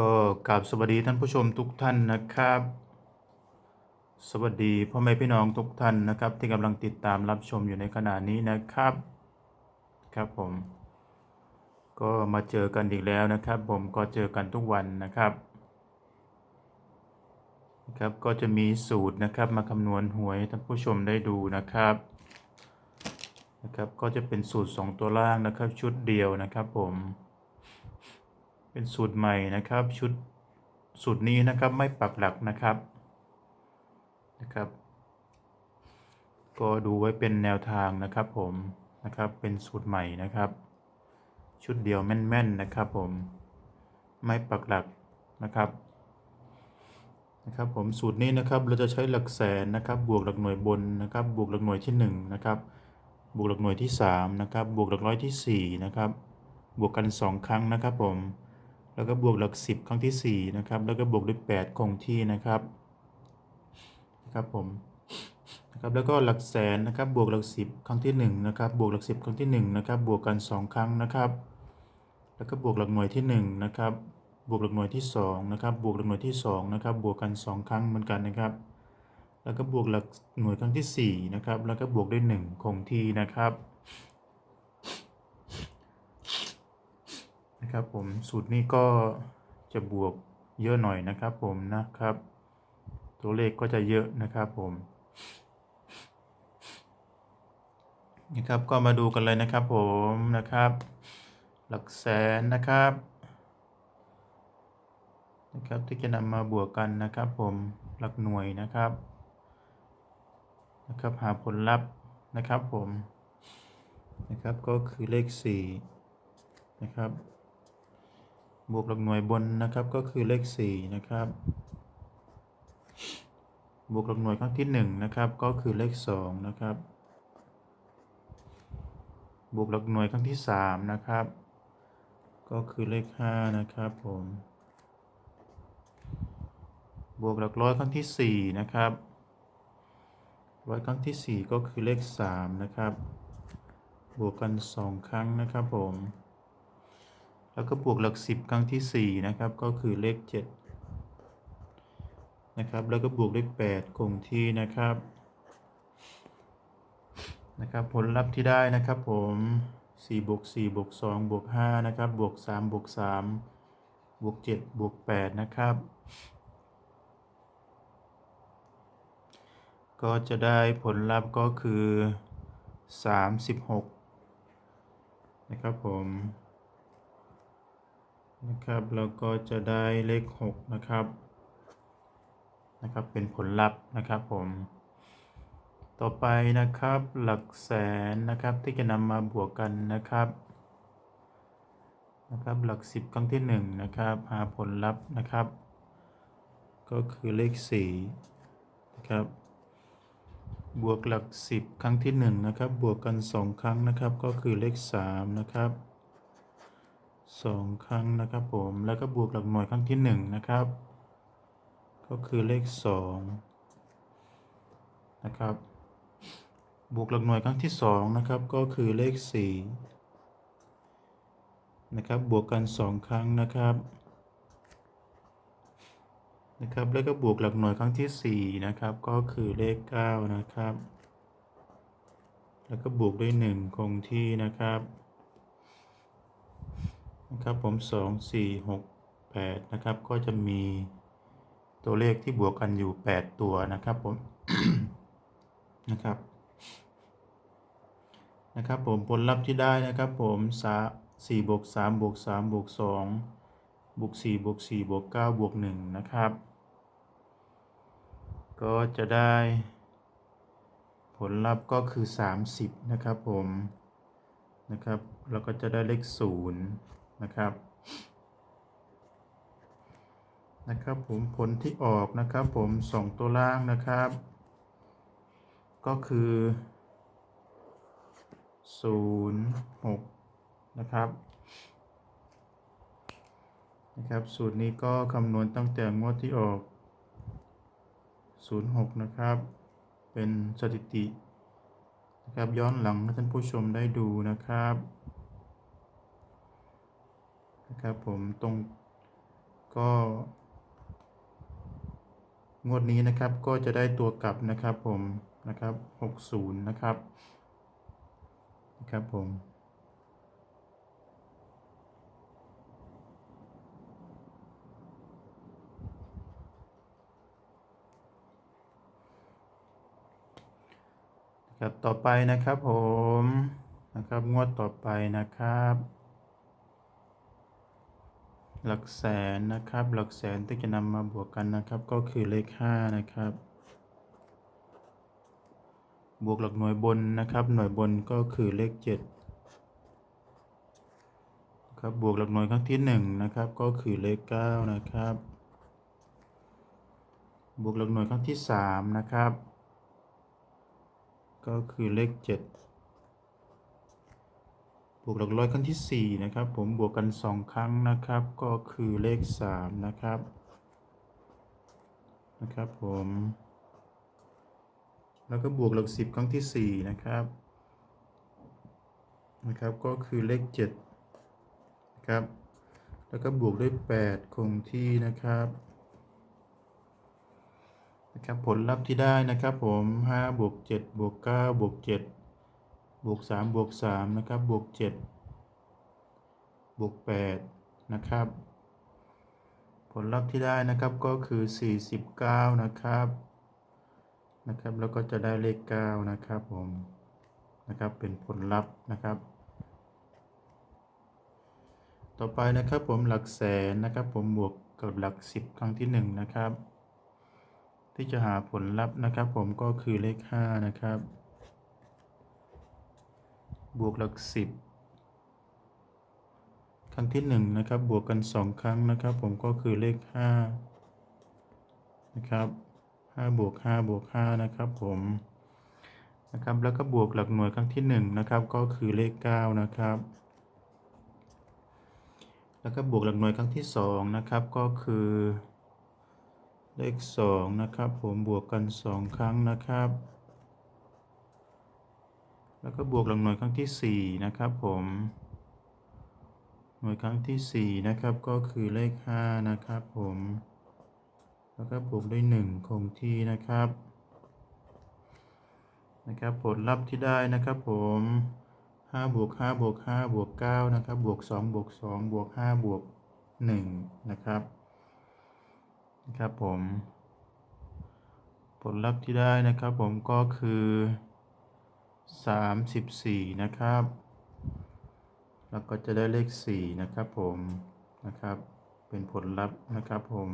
ก็กราบสวัสดีท่านผู้ชมทุกท่านนะครับ สวัสดีพ่อแม่พี่น้องทุกท่านนะครับ ที่กำลังติดตามรับชมอยู่ในขณะนี้นะครับ ครับผม ก็มาเจอกันอีกแล้วนะครับ ผมก็เจอกันทุกวันนะครับครับก็จะมีสูตรนะครับมาคำนวณหวยท่านผู้ชมได้ดูนะครับนะครับ ก็จะเป็นสูตร 2 ตัวล่างนะครับชุดเดียวนะครับผม เป็นสูตรใหม่นะครับ ชุดสูตรนี้นะครับไม่ปักหลักนะครับนะครับ ก็ดูไว้เป็นแนวทางนะครับผมนะครับเป็นสูตรใหม่นะครับ ชุดเดียวแม่นๆนะครับผมไม่ปักหลักนะครับนะครับผมสูตรนี้นะครับเราจะใช้หลักแสนนะครับ บวกหลักหน่วยบนนะครับ บวกหลักหน่วยที่1นะครับบวกหลักหน่วยที่3นะครับบวกหลักร้อยที่4นะครับบวกกัน 2 ครั้งนะครับผม แล้วก็บวกหลัก 10 ครั้งที่4นะครับ แล้วก็บวกด้วย8คงที่นะครับนะครับผมนะครับแล้วก็หลักแสนนะครับบวกหลัก 10 ครั้งที่1นะครับบวกหลัก 10 ครั้งที่1นะครับบวกกัน 2 ครั้งนะครับ แล้วก็บวกหลักหน่วยที่1นะครับบวกหลักหน่วยที่2นะครับบวกหลักหน่วยที่2นะครับบวกกัน 2 ครั้งเหมือนกันนะครับ แล้วก็บวกหลักหน่วยครั้งที่4นะครับแล้วก็บวกด้วย1คงที่นะครับ นะครับผมสูตรนี้ก็จะบวกเยอะหน่อยนะครับผมนะครับ ตัวเลขก็จะเยอะนะครับผมนะครับก็มาดูกันเลยนะครับผมนะครับ หลักแสนนะครับนะครับที่จะนำมาบวกกันนะครับผมหลักหน่วยนะครับนะครับหาผลลัพธ์นะครับผมนะครับก็คือเลข4นะครับ บวกหลักหน่วยบนนะครับก็คือเลข 4 นะครับ บวกหลักหน่วยครั้งที่1นะครับก็คือเลข 2 นะครับ บวกหลักหน่วยครั้งที่ 3 นะครับ ก็คือเลข 5 นะครับผม บวกหลักร้อยครั้งที่ 4 นะครับร้อยครั้งที่ 4 ก็คือเลข 3 นะครับ บวกกัน 2 ครั้งนะครับผม แล้วก็บวกหลัก10 ครั้งที่ 4 นะครับ ก็คือเลข 7 นะครับ แล้วก็บวกเลข 8 คงที่นะครับ นะครับ ผลลัพธ์ที่ได้นะครับผม4บวก4บวก2บวก5นะครับ บวก3บวก3บวก7บวก8นะครับ ก็จะได้ผลลัพธ์ก็คือ 36 นะครับผม นะครับแล้วก็จะได้เลข 6 นะครับนะครับเป็นผลลัพธ์นะครับผม ต่อไปนะครับหลักแสนนะครับที่จะนำมาบวกกันนะครับนะครับหลัก 10 ครั้งที่ 1 นะครับ หาผลลัพธ์นะครับ ก็คือเลข4นะครับบวกหลัก 10 ครั้งที่ 1 นะครับ บวกกัน 2 ครั้งนะครับ ก็คือเลข 3 นะครับ 2ครั้งนะครับผมแล้วก็บวกหลักหน่วยครั้งที่1นะครับ ก็คือเลข2นะครับบวกหลักหน่วยครั้งที่2นะครับก็คือเลข4นะครับบวกกัน2ครั้งนะครับนะครับแล้วก็บวกหลักหน่วยครั้งที่ 4 นะครับ ก็คือเลข 9 นะครับ แล้วก็บวกด้วย 1 คงที่นะครับ นะครับผม 2 4 6 8 นะครับ ก็จะมีตัวเลขที่บวกกันอยู่ 8 ตัวนะครับผมนะครับนะครับผมผลลัพธ์ที่ได้นะครับผมสี่บวกสามบวกสามบวกสองบวกสี่บวกสี่บวกเก้าบวกหนึ่งนะครับ ก็จะได้ ผลลัพธ์ก็คือ30นะครับผมนะครับ แล้วก็จะได้เลข0นะครับนะครับผมผลที่ออกนะครับผม2ตัวล่างนะครับ ก็คือ06นะครับนะครับ สูตรนี้ก็คำนวณตั้งแต่งวดที่ออก 06 นะครับ เป็นสถิตินะครับย้อนหลังให้ท่านผู้ชมได้ดูนะครับ นะครับผมตรงก็งวดนี้นะครับก็จะได้ตัวกลับนะครับผมนะครับ60นะครับนะครับผมครับต่อไปนะครับผมนะครับงวดต่อไปนะครับ หลักแสนนะครับ หลักแสนที่จะนำมาบวกกันนะครับ ก็คือเลข5นะครับ บวกหลักหน่วยบนนะครับ หน่วยบนก็คือเลข7ครับบวกหลักหน่วยครั้งที่1นะครับ ก็คือเลข9นะครับ บวกหลักหน่วยครั้งที่3นะครับ ก็คือเลข7 บวกหลักร้อยครั้งที่ 4 นะครับ ผมบวกกัน 2 ครั้งนะครับ ก็คือเลข 3 นะครับ นะครับผม แล้วก็บวกหลัก 10 ครั้งที่ 4 นะครับ นะครับ ก็คือเลข7นะครับ แล้วก็บวกด้วย 8 คงที่นะครับนะครับผลลัพธ์ที่ได้นะครับผม 5 บวก 7 บวก 9 บวก 7 บวก3บวก3นะครับบวก7บวก8นะครับ ผลลัพธ์ที่ได้นะครับก็คือ 49 นะครับนะครับ แล้วก็จะได้เลข 9 นะครับผมนะครับเป็นผลลัพธ์นะครับ ต่อไปนะครับผมหลักแสนนะครับผมบวกกับหลัก 10 ครั้งที่ 1 นะครับ ที่จะหาผลลัพธ์นะครับ ผมก็คือเลข 5 นะครับ บวกหลัก10ครั้งที่1นะครับบวกกัน 2 ครั้งนะครับ ผมก็คือเลข5นะครับ5บวก5บวก5นะครับผมนะครับแล้วก็บวกหลักหน่วยครั้งที่1นะครับก็คือเลข9นะครับแล้วก็บวกหลักหน่วยครั้งที่2นะครับก็คือเลข2นะครับผมบวกกัน 2 ครั้งนะครับ แล้วก็บวกหลักหน่วยครั้งที่ 4 นะครับผม หน่วยครั้งที่ 4 นะครับก็คือเลข 5 นะครับผม แล้วก็บวกด้วย 1 คงที่นะครับ นะครับผลลัพธ์ที่ได้นะครับผม5บวก5บวก5บวก9นะครับบวก2บวก2บวก5บวก1นะครับนะครับผม ผลลัพธ์ที่ได้นะครับผมก็คือ 34 นะครับ แล้วก็จะได้เลข 4 นะครับผมนะครับ เป็นผลลัพธ์นะครับผม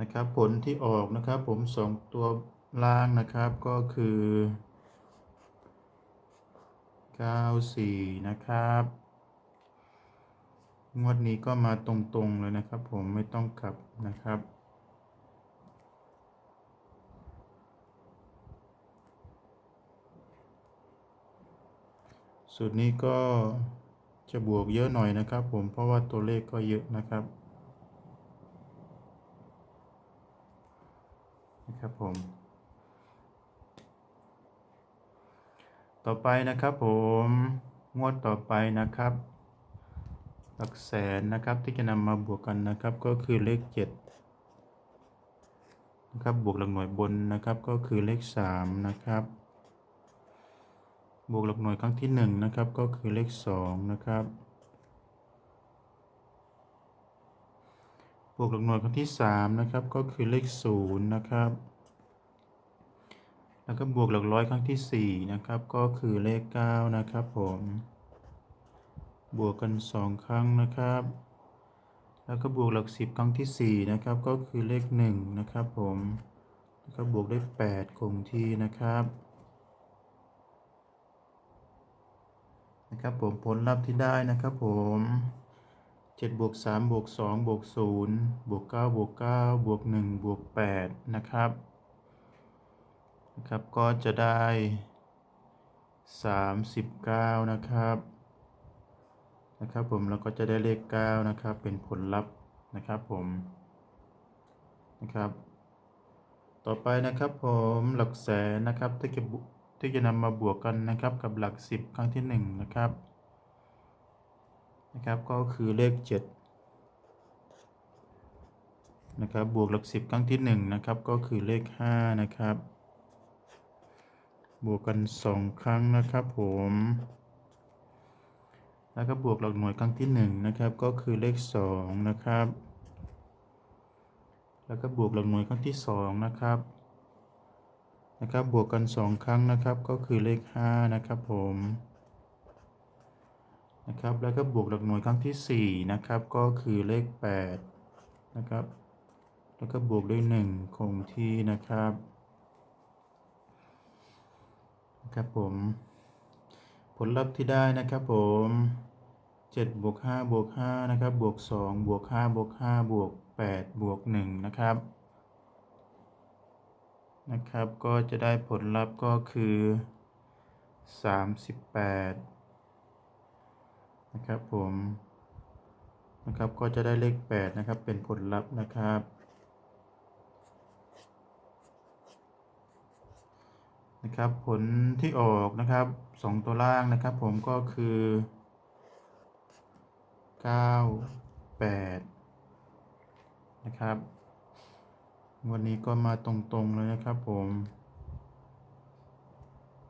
นะครับผลที่ออกนะครับผมสองตัวล่างนะครับก็คือ 94 นะครับงวดนี้ก็มาตรงๆเลยนะครับผมไม่ต้องกลับนะครับ สูตรนี้ก็จะบวกเยอะหน่อยนะครับผมเพราะว่าตัวเลขก็เยอะนะครับนะครับผม ต่อไปนะครับผมงวดต่อไปนะครับ หลักแสนนะครับที่จะนำมาบวกกันนะครับก็คือเลข7นะครับบวกหลักหน่วยบนนะครับก็คือเลข3นะครับ บวกหลักหน่วยครั้งที่1นะครับก็คือเลข2นะครับบวกหลักหน่วยครั้งที่3นะครับก็คือเลข0นะครับแล้วก็บวกหลักร้อยครั้งที่4นะครับก็คือเลข9นะครับผมบวกกัน 2 ครั้งนะครับ แล้วก็บวกหลัก 10 ครั้งที่ 4 นะครับ ก็คือเลข 1 นะครับผมแล้วก็บวกได้8คงที่นะครับ นะครับผมผลลัพธ์ที่ได้นะครับผม7บวก3บวก2บวก0บวก9บวก9บวก1บวก8นะครับนะครับก็จะได้ 39 นะครับนะครับผมแล้วก็จะได้เลข 9 นะครับ เป็นผลลัพธ์นะครับผมนะครับ ต่อไปนะครับผมหลักแสนนะครับที่จะบุ ที่จะนำมาบวกกันนะครับกับหลัก 10 ครั้งที่1นะครับนะครับก็คือเลขเจ็ดนะครับบวกหลักสิบครั้งที่หนึ่งนะครับก็คือเลขห้านะครับบวกกันสองครั้งนะครับผมแล้วก็บวกหลักหน่วยครั้งที่หนึ่งนะครับก็คือเลขสองนะครับแล้วก็บวกหลักหน่วยครั้งที่สองนะครับ นะครับบวกกันสองครั้งนะครับก็คือเลขห้านะครับผมนะครับแล้วก็บวกหลักหน่วยครั้งที่สี่นะครับก็คือเลขแปดนะครับ แล้วก็บวกด้วยหนึ่งคงที่นะครับนะครับผมผลลัพธ์ที่ได้นะครับผม7บวก5บวก5นะครับบวก2บวก5บวก5บวก8บวก1นะครับ นะครับ ก็จะได้ผลลัพธ์ก็คือ 38 นะครับผมนะครับก็จะได้เลข 8 นะครับ เป็นผลลัพธ์นะครับ นะครับ ผลที่ออกนะครับ 2 ตัวล่างนะครับ ผมก็คือ 9 8 นะครับ วันนี้ก็มาตรงๆเลยนะครับผม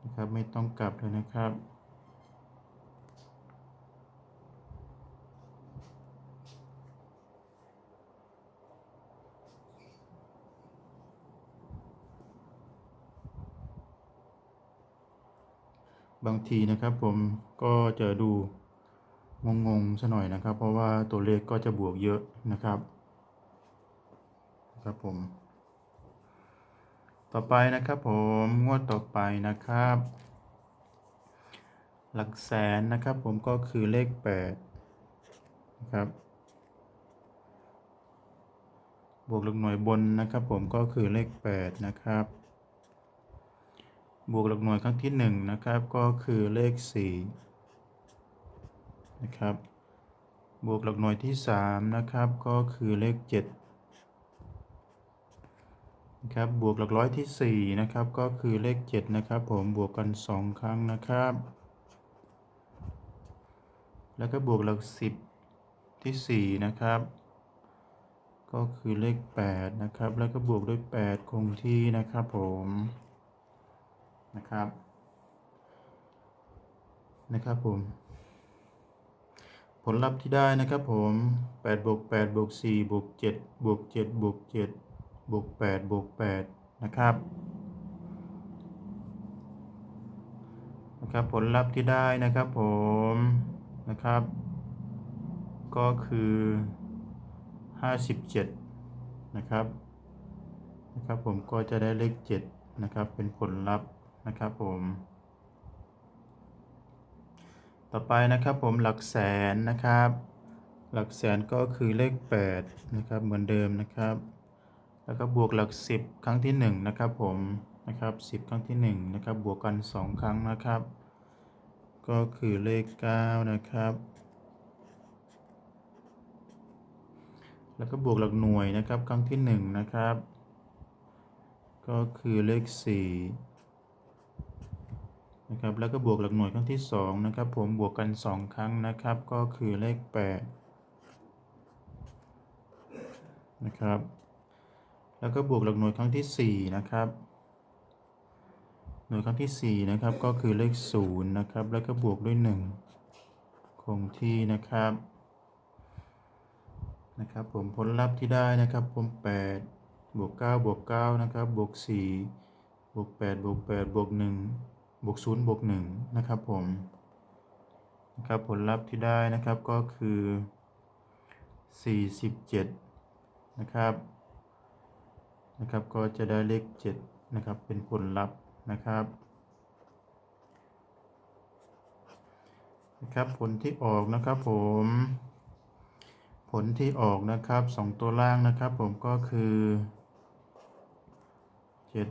นะครับไม่ต้องกลับเลยนะครับ บางทีนะครับผมก็จะดูงงๆซะหน่อยนะครับ เพราะว่าตัวเลขก็จะบวกเยอะนะครับ ครับผม ต่อไปนะครับผมงวดต่อไปนะครับ หลักแสนนะครับผมก็คือเลข8นะครับบวกหลักหน่วยบนนะครับผมก็คือเลข8นะครับบวกหลักหน่วยครั้งที่1นะครับก็คือเลข4นะครับบวกหลักหน่วยที่3นะครับก็คือเลข7 ครับบวกหลักร้อยที่ 4 นะครับ ก็คือเลข 7 นะครับผมบวกกัน 2 ครั้งนะครับ แล้วก็บวกหลัก 10 ที่ 4 นะครับ ก็คือเลข 8 นะครับ แล้วก็บวกด้วย 8 คงที่นะครับผมนะครับนะครับผมผลลัพธ์ที่ได้นะครับผม8บวก8บวก4บวก7บวก7บวก7 บวก8บวก8นะครับนะครับผลลัพธ์ที่ได้นะครับผมนะครับ ก็คือ 57 นะครับนะครับผมก็จะได้เลข 7 นะครับ เป็นผลลัพธ์นะครับผม ต่อไปนะครับผมหลักแสนนะครับ หลักแสนก็คือเลข 8 นะครับเหมือนเดิมนะครับ แล้วก็บวกหลัก 10 ครั้งที่1นะครับผมนะครับ10 ครั้งที่1นะครับบวกกัน 2 ครั้งนะครับ ก็คือเลข 9 นะครับ แล้วก็บวกหลักหน่วยนะครับครั้งที่1นะครับ ก็คือเลข 4 นะครับแล้วก็บวกหลักหน่วยครั้งที่2นะครับผมบวกกัน 2 ครั้งนะครับ ก็คือเลข 8 นะครับ แล้วก็บวกหลักหน่วยครั้งที่ 4 นะครับ หน่วยครั้งที่ 4 นะครับ ก็คือเลข 0 นะครับ แล้วก็บวกด้วย 1 คงที่นะครับ นะครับ ผมผลลัพธ์ที่ได้นะครับ ผม 8 บวก 9 บวก 9 นะครับ บวก 4 บวก 8 บวก 8 บวก 1 บวก 0 บวก 1 นะครับผม นะครับ ผลลัพธ์ที่ได้นะครับก็คือ 47 นะครับ นะครับก็จะได้เลข7นะครับเป็นผลลัพธ์นะครับนะครับผลที่ออกนะครับผม ผลที่ออกนะครับสองตัวล่างนะครับผมก็คือเจ็ด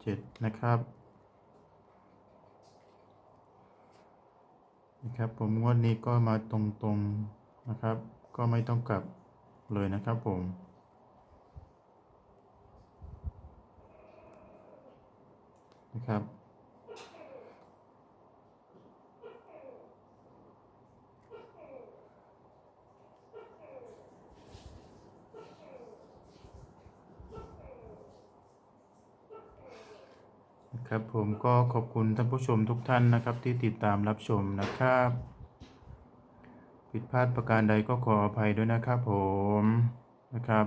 เจ็ดนะครับนะครับผมงวดนี้ก็มาตรงๆนะครับ ก็ไม่ต้องกลับเลยนะครับผมะครับ ครับผมก็ขอบคุณท่านผู้ชมทุกท่านนะครับที่ติดตามรับชมนะครับ ผิดพลาดประการใดก็ขออภัยด้วยนะครับผมนะครับ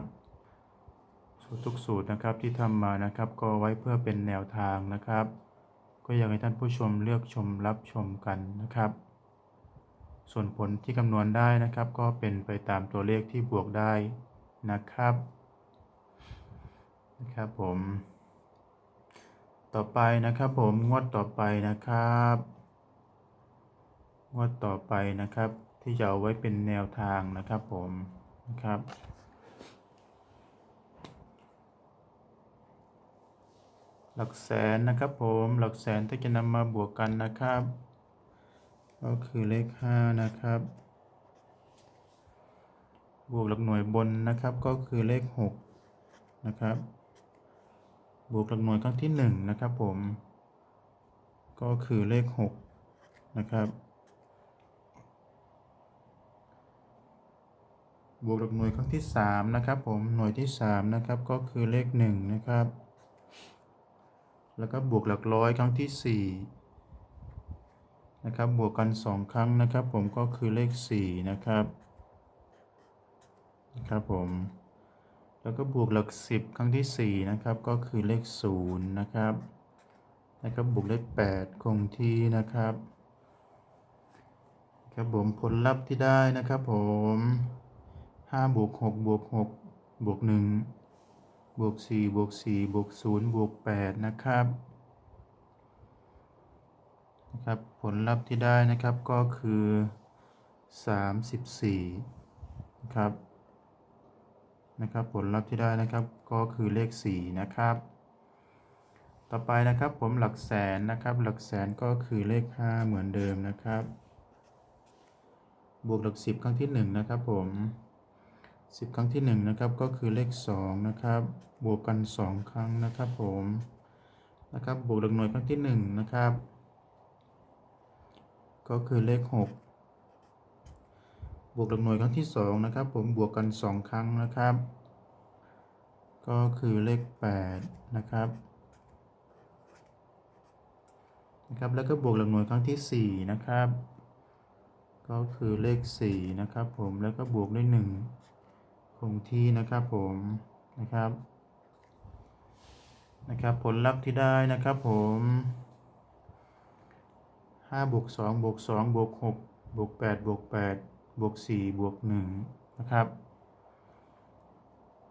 ทุกสูตรนะครับที่ทำมานะครับ ก็ไว้เพื่อเป็นแนวทางนะครับ ก็อยากให้ท่านผู้ชมเลือกชมรับชมกันนะครับ ส่วนผลที่คำนวณได้นะครับ ก็เป็นไปตามตัวเลขที่บวกได้นะครับนะครับผม ต่อไปนะครับผมงวดต่อไปนะครับงวดต่อไปนะครับ ที่จะเอาไว้เป็นแนวทางนะครับผมนะครับ หลักแสนนะครับผมหลักแสนที่จะนำมาบวกกันนะครับ ก็คือเลขห้านะครับ บวกหลักหน่วยบนนะครับก็คือเลขหกนะครับ บวกหลักหน่วยครั้งที่หนึ่งนะครับผม ก็คือเลขหกนะครับ บวกหลักหน่วยครั้งที่สามนะครับผมหน่วยที่สามนะครับก็คือเลขหนึ่งนะครับ แล้วก็บวกหลักร้อยครั้งที่สี่นะครับบวกกันสองครั้งนะครับ ผมก็คือเลขสี่นะครับนะครับผมแล้วก็บวกหลักสิบครั้งที่สี่นะครับ ก็คือเลขศูนย์นะครับแล้วก็บวกเลขแปดคงที่นะครับครับผมผลลัพธ์ที่ได้นะครับผมห้าบวกหกบวกหกบวกหนึ่ง บวกสี่บวกสี่บวกศูนย์บวกแปดนะครับนะครับผลลัพธ์ที่ได้นะครับก็คือสามสิบสี่นะครับนะครับผลลัพธ์ที่ได้นะครับก็คือเลขสี่นะครับ ต่อไปนะครับผมหลักแสนนะครับ หลักแสนก็คือเลขห้าเหมือนเดิมนะครับ บวกหลักสิบครั้งที่หนึ่งนะครับผม สิบครั้งที่หนึ่งนะครับก็คือเลขสองนะครับบวกกันสองครั้งนะครับผมนะครับบวกหลักหน่วยครั้งที่หนึ่งนะครับก็คือเลขหกบวกหลักหน่วยครั้งที่สองนะครับผมบวกกันสองครั้งนะครับ ก็คือเลขแปดนะครับนะครับแล้วก็บวกหลักหน่วยครั้งที่สี่นะครับ ก็คือเลขสี่นะครับผมแล้วก็บวกด้วยหนึ่ง คงที่นะครับผมนะครับนะครับผลลัพธ์ที่ได้นะครับผมห้าบวกสองบวกสองบวกหกบวกแปดบวกแปดบวกสี่บวกหนึ่งนะครับ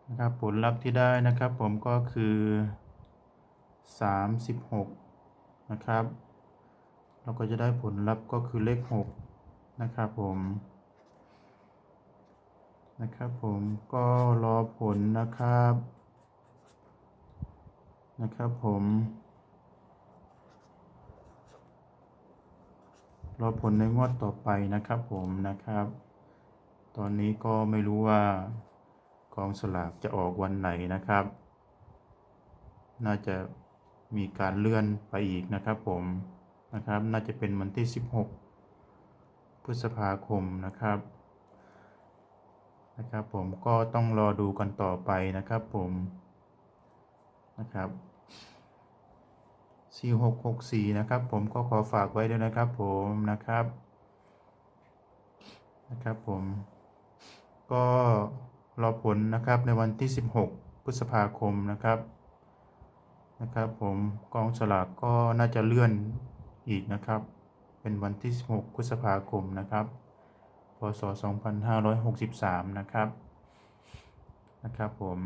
นะครับผลลัพธ์ที่ได้นะครับผมก็คือสามสิบหกนะครับ เราก็จะได้ผลลัพธ์ก็คือเลขหกนะครับผม นะครับผมก็รอผลนะครับ นะครับผม รอผลในงวดต่อไปนะครับผมนะครับ ตอนนี้ก็ไม่รู้ว่ากองสลากจะออกวันไหนนะครับ น่าจะมีการเลื่อนไปอีกนะครับผมนะครับ น่าจะเป็นวันที่ 16 พฤษภาคมนะครับ นะครับผมก็ต้องรอดูกันต่อไปนะครับผมนะครับ4664 นะครับ ผมก็ขอฝากไว้ด้วยนะครับผมนะครับนะครับผมก็รอผลนะครับในวันที่ 16 พฤษภาคมนะครับนะครับผมกองสลากก็น่าจะเลื่อนอีกนะครับ เป็นวันที่ 16 พฤษภาคมนะครับ พศ 2563 นะครับนะครับผม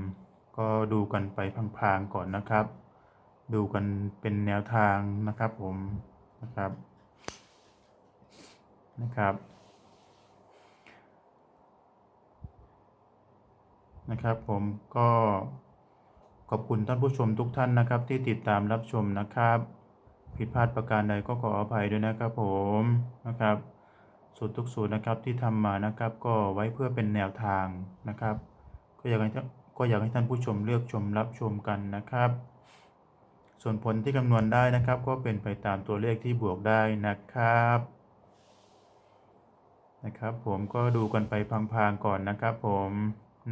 ก็ดูกันไปพลางๆก่อนนะครับ ดูกันเป็นแนวทางนะครับผมนะครับนะครับนะครับผมก็ขอบคุณท่านผู้ชมทุกท่านนะครับ ที่ติดตามรับชมนะครับ ผิดพลาดประการใดก็ขออภัยด้วยนะครับผมนะครับ สูตรทุกสูตรนะครับที่ทำมานะครับก็ไว้เพื่อเป็นแนวทางนะครับ ก็อยากให้ท่านก็อยากให้ท่านผู้ชมเลือกชมรับชมกันนะครับ ส่วนผลที่คำนวณได้นะครับ ก็เป็นไปตามตัวเลขที่บวกได้นะครับนะครับผมก็ดูกันไปพลางๆก่อนนะครับผม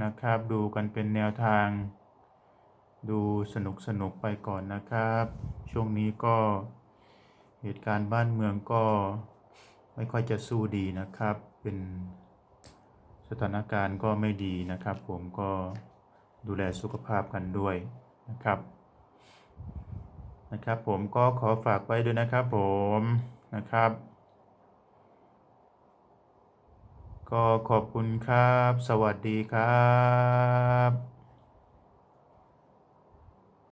นะครับดูกันเป็นแนวทาง ดูสนุกสนุกไปก่อนนะครับ ช่วงนี้ก็เหตุการณ์บ้านเมืองก็ ไม่ค่อยจะสู้ดีนะครับ เป็นสถานการณ์ก็ไม่ดีนะครับ ผมก็ดูแลสุขภาพกันด้วยนะครับนะครับ ผมก็ขอฝากไว้ด้วยนะครับ ผมนะครับ ก็ขอบคุณครับ สวัสดีครับ